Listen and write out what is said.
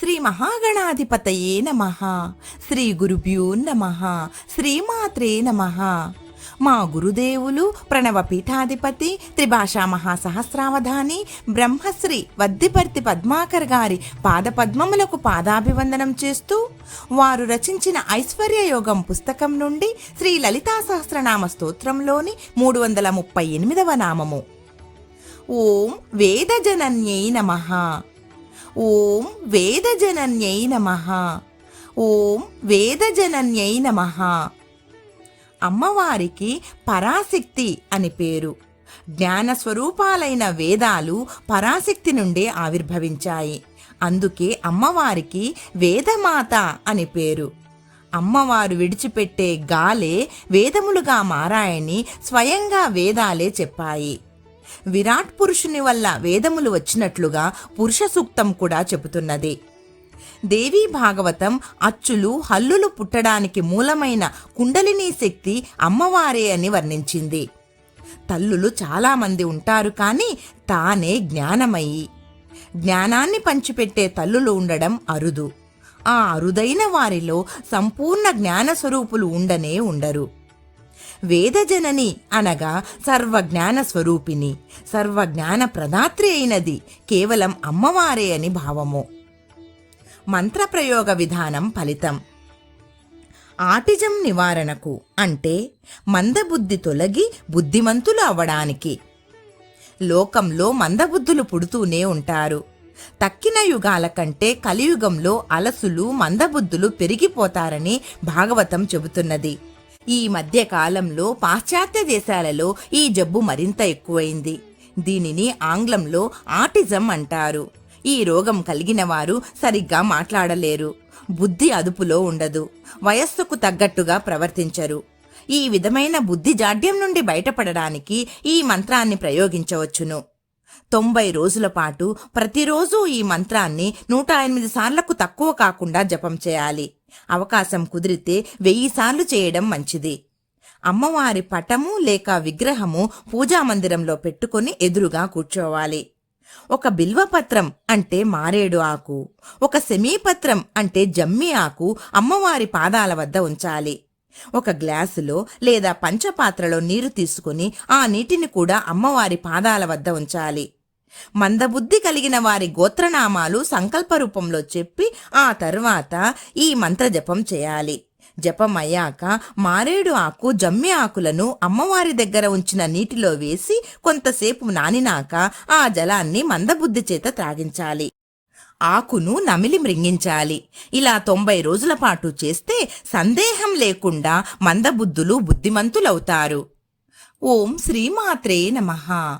శ్రీ మహాగణాధిపతయే నమ. శ్రీ గురుభ్యో నమ. శ్రీమాత్రే నమ. మా గురుదేవులు ప్రణవ పీఠాధిపతి త్రిభాషా మహాసహస్రావధాని బ్రహ్మశ్రీ వద్దిపర్తి పద్మాకర్ గారి పాదపద్మములకు పాదాభివందనం చేస్తూ వారు రచించిన ఐశ్వర్యయోగం పుస్తకం నుండి శ్రీ లలితా సహస్రనామ స్తోత్రంలోని మూడు వందల ముప్పై ఎనిమిదవ నామము. ఓం వేదజనన్యై నమ. ఓం వేదజనన్యై నమ. ఓం వేదజనన్యై నమ. అమ్మవారికి పరాశక్తి అని పేరు. జ్ఞాన స్వరూపాలైన వేదాలు పరాశక్తి నుండే ఆవిర్భవించాయి. అందుకే అమ్మవారికి వేదమాత అని పేరు. అమ్మవారు విడిచిపెట్టే గాలే వేదములుగా మారాయని స్వయంగా వేదాలే చెప్పాయి. విరాట్ పురుషుని వల్ల వేదములు వచ్చినట్లుగా పురుష సూక్తం కూడా చెబుతున్నది. దేవీ భాగవతం అచ్చులు హల్లులు పుట్టడానికి మూలమైన కుండలినీ శక్తి అమ్మవారే అని వర్ణించింది. తల్లులు చాలామంది ఉంటారు కానీ తానే జ్ఞానమయ్యి జ్ఞానాన్ని పంచిపెట్టే తల్లులు ఉండడం అరుదు. ఆ అరుదైన వారిలో సంపూర్ణ జ్ఞాన స్వరూపులు ఉండనే ఉండరు. వేదజనని అనగా సర్వజ్ఞాన స్వరూపిణి సర్వజ్ఞాన ప్రదాత్రి అయినది కేవలం అమ్మవారే అని భావము. మంత్రప్రయోగ విధానం ఫలితం. ఆటిజం నివారణకు అంటే మందబుద్ధి తొలగి బుద్ధిమంతులు అవ్వడానికి. లోకంలో మందబుద్ధులు పుడుతూనే ఉంటారు. తక్కిన యుగాల కంటే కలియుగంలో అలసులు మందబుద్ధులు పెరిగిపోతారని భాగవతం చెబుతున్నది. ఈ మధ్య కాలంలో పాశ్చాత్య దేశాలలో ఈ జబ్బు మరింత ఎక్కువైంది. దీనిని ఆంగ్లంలో ఆటిజం అంటారు. ఈ రోగం కలిగిన వారు సరిగ్గా మాట్లాడలేరు. బుద్ధి అదుపులో ఉండదు. వయస్సుకు తగ్గట్టుగా ప్రవర్తించరు. ఈ విధమైన బుద్ధి జాడ్యం నుండి బయటపడడానికి ఈ మంత్రాన్ని ప్రయోగించవచ్చును. తొంభై రోజుల పాటు ప్రతిరోజు ఈ మంత్రాన్ని నూట ఎనిమిది సార్లకు తక్కువ కాకుండా జపం చేయాలి. అవకాశం కుదిరితే వెయ్యి సార్లు చేయడం మంచిది. అమ్మవారి పటము లేక విగ్రహము పూజా మందిరంలో పెట్టుకొని ఎదురుగా కూర్చోవాలి. ఒక బిల్వపత్రం అంటే మారేడు ఆకు ఒక సెమీపత్రం అంటే జమ్మి ఆకు అమ్మవారి పాదాల వద్ద ఉంచాలి. ఒక గ్లాసులో లేదా పంచపాత్రలో నీరు తీసుకుని ఆ నీటిని కూడా అమ్మవారి పాదాల వద్ద ఉంచాలి. మందబుద్ధి కలిగిన వారి గోత్రనామాలు సంకల్ప రూపంలో చెప్పి ఆ తర్వాత ఈ మంత్ర జపం చేయాలి. జపం అయ్యాక మారేడు ఆకు జమ్మి ఆకులను అమ్మవారి దగ్గర ఉంచిన నీటిలో వేసి కొంతసేపు నానినాక ఆ జలాన్ని మందబుద్ధి చేత త్రాగించాలి. ఆకును నమిలి మృంగించాలి. ఇలా తొంభై రోజుల పాటు చేస్తే సందేహం లేకుండా మందబుద్ధులు బుద్ధిమంతులవుతారు. ఓం శ్రీమాత్రే నమః.